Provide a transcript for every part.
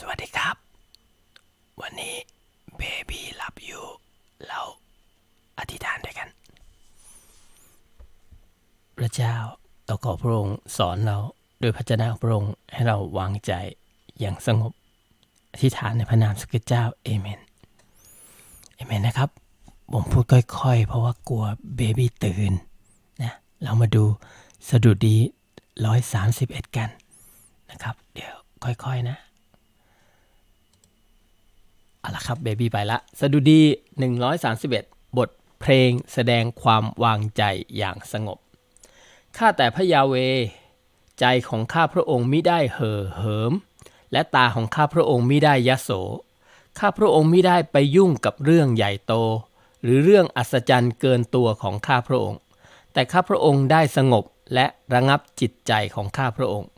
สวัสดีครับ วันนี้เบบี้หลับอยู่ เราอธิษฐานด้วยกัน พระเจ้าเราขอพระองค์สอนเราโดยพระเจ้าพระองค์ให้เราวางใจอย่างสงบ อธิษฐานในพระนามสุขเจ้าเอเมนเอเมนนะครับ ผมพูดค่อยๆ เพราะว่ากลัวเบบี้ตื่นนะเรามาดูสดุดี 131 กันนะครับ เดี๋ยวค่อยๆนะ เอาละครับเบบี้ไปละสดุดี 131 บทเพลงแสดงความวางใจอย่างสงบ ข้าแต่พระยาเว ใจของข้าพระองค์มิได้เห่อเหิม และตาของข้าพระองค์มิได้ยโส ข้าพระองค์มิได้ไปยุ่งกับเรื่องใหญ่โต หรือเรื่องอัศจรรย์เกินตัวของข้าพระองค์ แต่ข้าพระองค์ได้สงบและระงับจิตใจของข้าพระองค์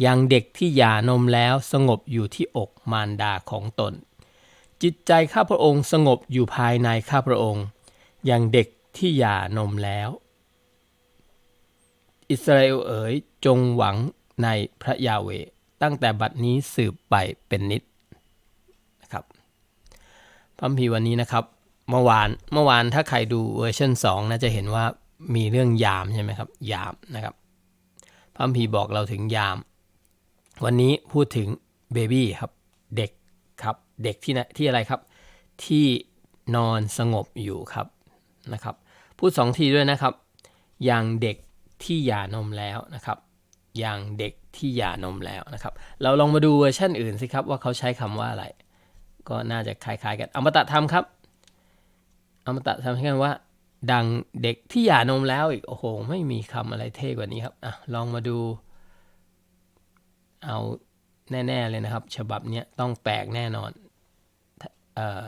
อย่างเด็กที่หย่านมแล้วสงบอยู่ที่อกมารดาของตน จิตใจข้าพระองค์สงบอยู่ภายในข้าพระองค์ อย่างเด็กที่หย่านมแล้ว อิสราเอลเอ๋ยจงหวังในพระยาเวตั้งแต่บัดนี้สืบไปเป็นนิดนะครับพระคัมภีวันนี้นะครับ เมื่อวานเมื่อวานถ้าใครดูเวอร์ชัน2น่าจะเห็นว่ามีเรื่องยามใช่ไหมครับยามนะครับพระคัมภีบอกเราถึงยาม วันนี้พูดถึงเบบี้ครับเด็ก ครับ เด็กที่ไหนที่อะไรครับ ที่นอนสงบอยู่ครับนะครับ พูดสองทีด้วยนะครับ อย่างเด็กที่หย่านมแล้วนะครับ อย่างเด็กที่หย่านมแล้วนะครับ เราลองมาดูเวอร์ชันอื่นสิครับว่าเขาใช้คำว่าอะไร ก็น่าจะคล้ายๆกัน อมตะธรรมครับ อมตะธรรมใช้คำว่า ดังเด็กที่หย่านมแล้วอีกโอ้โห ไม่มีคำอะไรเท่กว่านี้ครับอะลองมาดู เอา แน่ๆเลยนะครับ ฉบับเนี้ยต้องแปลกแน่นอนเอ่อ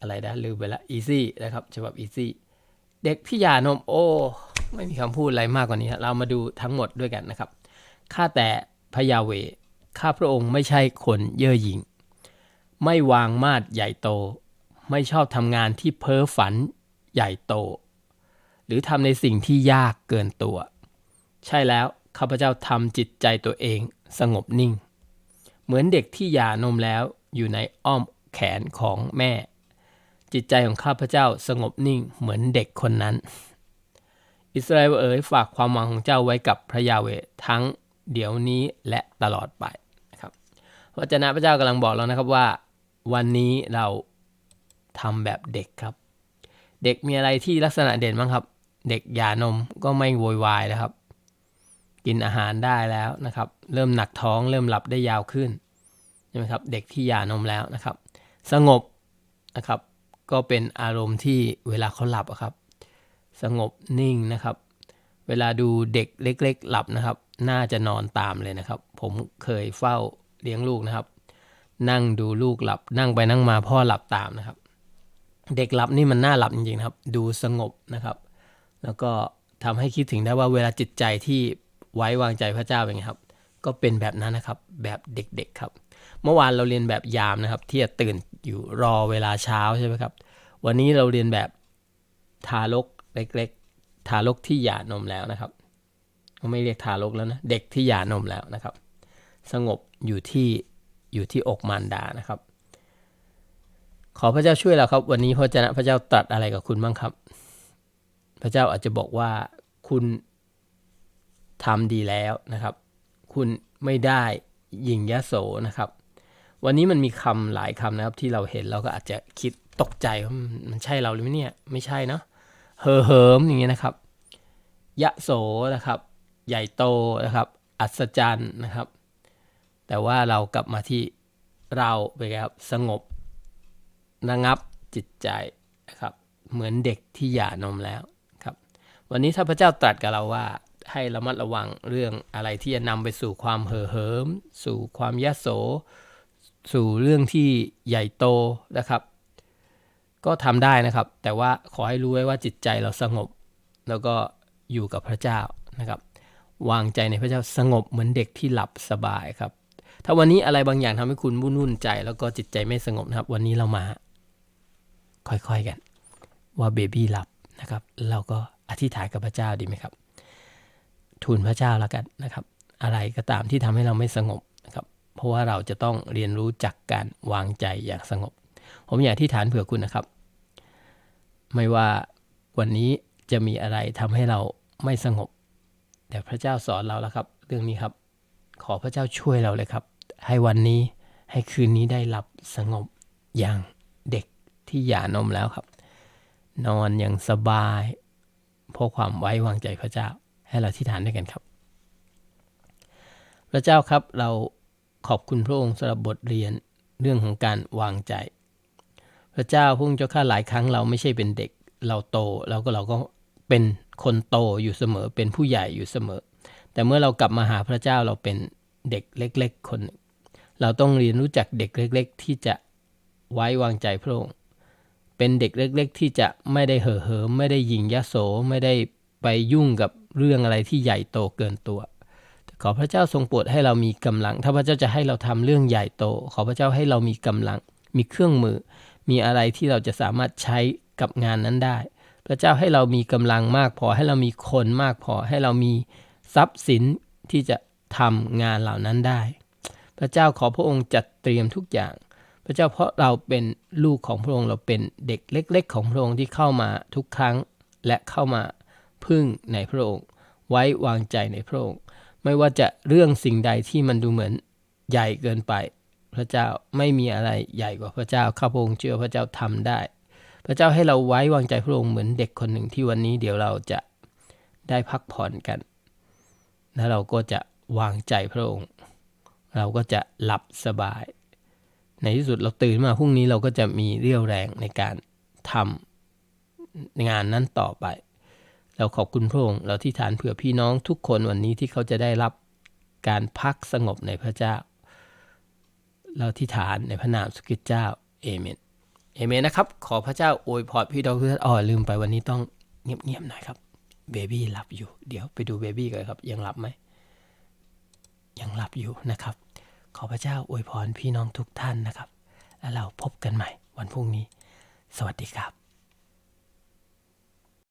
อะไรนะลืมไปละ easy นะครับ ฉบับ easy เด็กที่ยานมโอ้ไม่มีคำพูดอะไรมากกว่านี้เรามาดูทั้งหมดด้วยกันนะครับข้าแต่พระยาเวข้าพระองค์ไม่ใช่คนเย่อหยิ่งไม่วางมาดใหญ่โต ไม่ชอบทำงานที่เพ้อฝันใหญ่โต หรือทำในสิ่งที่ยากเกินตัว ใช่แล้ว ข้าพเจ้าทำจิตใจตัวเองสงบนิ่ง เหมือนเด็กที่หย่านมแล้วอยู่ในอ้อมแขนของแม่ จิตใจของข้าพเจ้าสงบนิ่งเหมือนเด็กคนนั้น อิสราเอลเอ๋ยฝากความหวังของเจ้าไว้กับพระยาเวทั้งเดี๋ยวนี้และตลอดไปนะครับพระเจ้าพระเจ้ากำลังบอกเรานะครับว่า วันนี้เราทำแบบเด็กครับ เด็กมีอะไรที่ลักษณะเด่นบ้างครับ เด็กหย่านมก็ไม่โวยวายนะครับ กินอาหารได้แล้วนะครับ เริ่มหนักท้อง เริ่มหลับได้ยาวขึ้นใช่ไหมครับ เด็กที่หย่านมแล้วนะครับ สงบนะครับ ก็เป็นอารมณ์ที่เวลาเขาหลับอะครับ สงบนิ่งนะครับ เวลาดูเด็กเล็ก ๆ หลับนะครับ น่าจะนอนตามเลยนะครับ ผมเคยเฝ้าเลี้ยงลูกนะครับ นั่งดูลูกหลับ นั่งไปนั่งมาพ่อหลับตามนะครับ เด็กหลับนี่มันน่าหลับจริงๆครับ ดูสงบนะครับ แล้วก็ทำให้คิดถึงได้ว่าเวลาจิตใจที่ ไว้วางใจพระเจ้าเป็นไงครับ ก็เป็นแบบนั้นนะครับแบบเด็กๆครับ เมื่อวานเราเรียนแบบยามนะครับ ที่จะตื่นอยู่รอเวลาเช้าใช่ไหมครับ วันนี้เราเรียนแบบทารกเล็กๆ ทารกที่หย่านมแล้วนะครับไม่เรียกทารกแล้วนะเด็กที่หย่านมแล้วนะครับ สงบอยู่ที่อยู่ที่อกมารดานะครับ ขอพระเจ้าช่วยเราครับ วันนี้พระเจ้าพระเจ้าตรัสอะไรกับคุณบ้างครับ พระเจ้าอาจจะบอกว่าคุณ ทำดีแล้วนะครับ คุณไม่ได้ยิงยะโสนะครับ วันนี้มันมีคำหลายคำนะครับ ที่เราเห็นเราก็อาจจะคิดตกใจว่ามันใช่เราหรือไม่เนี่ยไม่ใช่เนาะเฮอเหิมอย่างเงี้ยนะครับ ยะโสนะครับ ใหญ่โตนะครับ อัศจรรย์นะครับ แต่ว่าเรากลับมาที่เราไปครับสงบระงับจิตใจนะครับ เหมือนเด็กที่หย่านมแล้วครับ วันนี้ถ้าพระเจ้าตรัสกับเราว่า ให้ระมัดระวังเรื่องอะไรที่จะนำไปสู่ความเห่อเหิม สู่ความยโส สู่เรื่องที่ใหญ่โตนะครับ ก็ทำได้นะครับ แต่ว่าขอให้รู้ไว้ว่าจิตใจเราสงบ แล้วก็อยู่กับพระเจ้านะครับ วางใจในพระเจ้าสงบเหมือนเด็กที่หลับสบายครับ ถ้าวันนี้อะไรบางอย่างทำให้คุณวุ่นวุ่นใจ แล้วก็จิตใจไม่สงบนะครับ วันนี้เรามา ค่อยๆกัน ว่าเบบี้หลับนะครับ เราก็อธิษฐานกับพระเจ้าดีไหมครับ ทูลพระเจ้าแล้วกันนะครับ อะไรก็ตามที่ทำให้เราไม่สงบนะครับ เพราะว่าเราจะต้องเรียนรู้จักการวางใจอย่างสงบ ผมอยากที่ฐานเผื่อคุณนะครับ ไม่ว่าวันนี้จะมีอะไรทำให้เราไม่สงบ แต่พระเจ้าสอนเราแล้วครับ เรื่องนี้ครับ ขอพระเจ้าช่วยเราเลยครับ ให้วันนี้ให้คืนนี้ได้หลับสงบอย่างเด็กที่หย่านมแล้วครับ นอนอย่างสบายเพราะความไว้วางใจพระเจ้า ให้เราที่ฐานด้วยกันครับ พระเจ้าครับเราขอบคุณพระองค์สำหรับบทเรียนเรื่องของการวางใจ พระเจ้าพระองเจ้าข้าหลายครั้งเราไม่ใช่เป็นเด็กเราโตแล้วก็เราก็เป็นคนโตอยู่เสมอ เป็นผู้ใหญ่อยู่เสมอ แต่เมื่อเรากลับมาหาพระเจ้าเราเป็นเด็กเล็ก ๆ คนเราต้องเรียนรู้จักเด็กเล็ก ๆ ที่จะไว้วางใจพระองค์เป็นเด็กเล็ก ๆ ที่จะไม่ได้เห่อเหิมไม่ได้ยิงยะโสไม่ได้ไปยุ่งกับ เรื่องอะไรที่ใหญ่โตเกินตัว ขอพระเจ้าทรงโปรดให้เรามีกำลัง ถ้าพระเจ้าจะให้เราทำเรื่องใหญ่โต ขอพระเจ้าให้เรามีกำลัง มีเครื่องมือ มีอะไรที่เราจะสามารถใช้กับงานนั้นได้ พระเจ้าให้เรามีกำลังมากพอให้เรามีคนมากพอให้เรามีทรัพย์สินที่จะทำงานเหล่านั้นได้ พระเจ้าขอพระองค์จัดเตรียมทุกอย่างพระเจ้าเพราะเราเป็นลูกของพระองค์เราเป็นเด็กเล็ก ๆ ของพระองค์ที่เข้ามาทุกครั้ง และเข้ามา พึ่งในพระองค์ ไว้วางใจในพระองค์ ไม่ว่าจะเรื่องสิ่งใดที่มันดูเหมือนใหญ่เกินไป พระเจ้าไม่มีอะไรใหญ่กว่าพระเจ้าข้าพระองค์เชื่อพระเจ้าทำได้ พระเจ้าให้เราไว้วางใจพระองค์เหมือนเด็กคนหนึ่งที่วันนี้เดี๋ยวเราจะได้พักผ่อนกัน แล้วเราก็จะวางใจพระองค์ เราก็จะหลับสบาย ในที่สุดเราตื่นมาพรุ่งนี้เราก็จะมีเรี่ยวแรงในการทำงานนั้นต่อไป เราขอบคุณพระองค์เราที่ฐานเผื่อพี่น้องทุกคนวันนี้ที่เขาจะได้รับการพักสงบในพระเจ้า เราที่ฐานในพระนามสุกิตเจ้าเอเมนเอเมนนะครับ ขอพระเจ้าอวยพรพี่น้องทุกท่านอ๋อลืมไปวันนี้ต้องเงียบๆหน่อยครับเบบี้หลับอยู่ เดี๋ยวไปดูเบบี้กันครับ ยังหลับไหมยังหลับอยู่นะครับ ขอพระเจ้าอวยพรพี่น้องทุกท่านนะครับ แล้วเราพบกันใหม่วันพรุ่งนี้ สวัสดีครับ